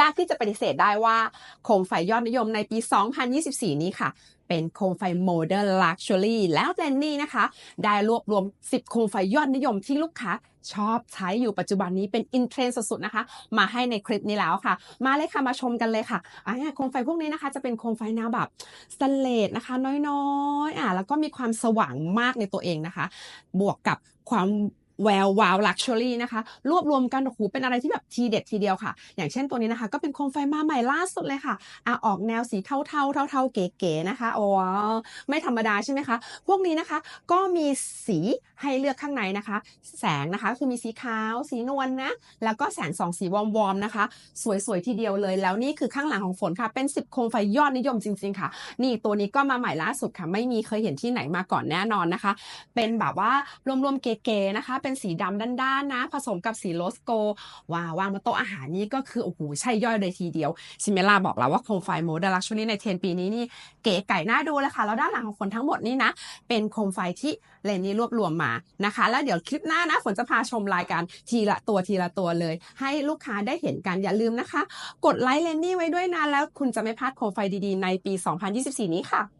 ยากที่จะปฏิเสธได้ว่าโคมไฟยอดนิยมในปี 2024 นี้ค่ะ เป็นโคมไฟโมเดิร์นลักชัวรี่แล้วเลนนี่นะคะ ได้รวบรวม 10 โคมไฟยอดนิยมที่ลูกค้าชอบใช้อยู่ปัจจุบันนี้เป็นอินเทรนด์สุดๆนะคะ มาให้ในคลิปนี้แล้วค่ะ มาเลยค่ะมาชมกันเลยค่ะอ่าโคมไฟพวกนี้นะคะ จะเป็นโคมไฟแนวแบบสเลสนะคะ น้อยๆอ่าแล้วก็มีความสว่างมากในตัวเองนะคะ บวกกับความ แวววาวลักชัวรี่นะคะ รวบรวมกันโอ้โหเป็นอะไรที่แบบทีเด็ดทีเดียวค่ะ อย่างเช่นตัวนี้นะคะ ก็เป็นโคมไฟมาใหม่ล่าสุดเลยค่ะอะออกแนวสีเทาๆเทาๆเก๋ๆนะคะโอ้ไม่ธรรมดาใช่ไหมคะ พวกนี้นะคะ ก็มีสีให้เลือกข้างในนะคะ แสงนะคะคือมีสีขาว สีนวลนะ แล้วก็แสงสองสีวอมๆนะคะ สวยๆทีเดียวเลย แล้วนี่คือข้างหลังของฝนค่ะ เป็น 10 โคมไฟยอดนิยมจริง ๆค่ะ นี่ตัวนี้ก็มาใหม่ล่าสุดค่ะ ไม่มีเคยเห็นที่ไหนมาก่อนแน่นอนนะคะ เป็นแบบว่ารวมๆเก๋ๆนะคะเป็นสีดำด้านๆนะ ผสมกับสีโรสโกว้าวางบนโต๊ะอาหารนี่ก็คือโอ้โหใช่ย่อยเลยทีเดียวซิเมล่าบอกแล้วว่าโคมไฟโมเดลลักชัวรี่ในเทรนปีนี้นี่เก๋ไก่น่าดูเลยค่ะ แล้วด้านหลังของฝนทั้งหมดนี่นะ เป็นโคมไฟที่เลนนี่รวบรวมมานะคะ แล้วเดี๋ยวคลิปหน้านะฝนจะพาชมรายการทีละตัวทีละตัวเลย ให้ลูกค้าได้เห็นกันอย่าลืมนะคะ กดไลค์เลนนี่ไว้ด้วยนะแล้วคุณจะไม่พลาดโคมไฟดีๆในปี 2024 นี้ค่ะ